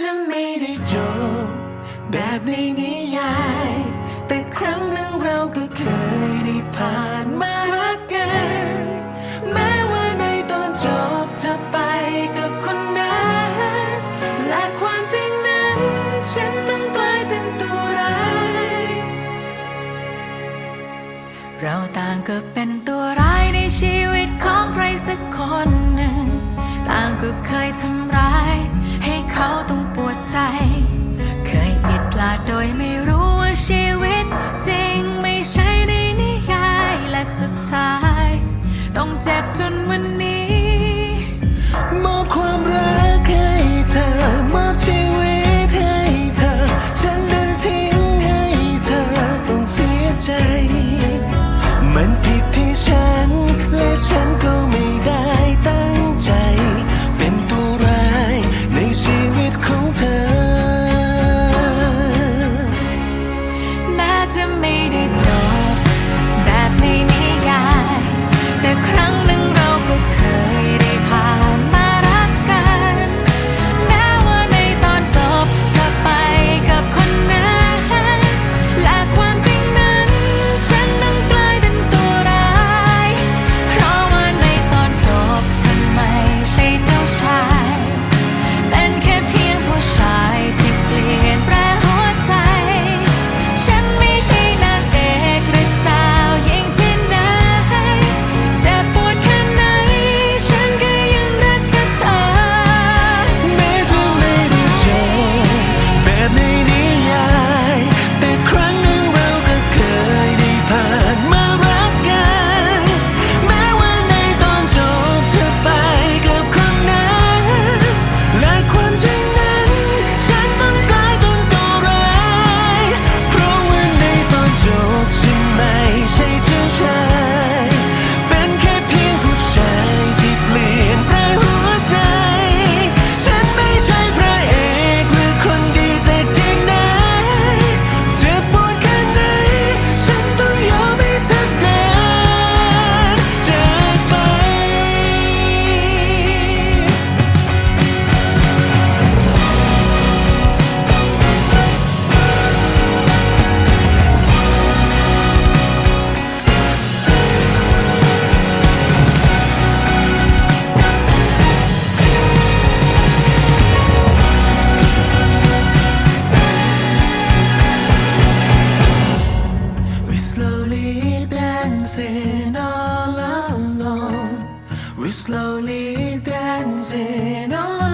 จะไม่ได้จบแบบในนิยาย แต่ครั้งหนึ่งเราก็เคยได้ผ่านมารักกัน แม้ว่าในตอนจบจะไปกับคนนั้น และความจริงนั้น ฉันต้องกลายเป็นตัวร้ายเราต่างก็เป็นตัวร้ายในชีวิตของใครสักคนหนึ่ง ต่างก็เคยทำร้าย ให้เขา outside. We're slowly dancing on.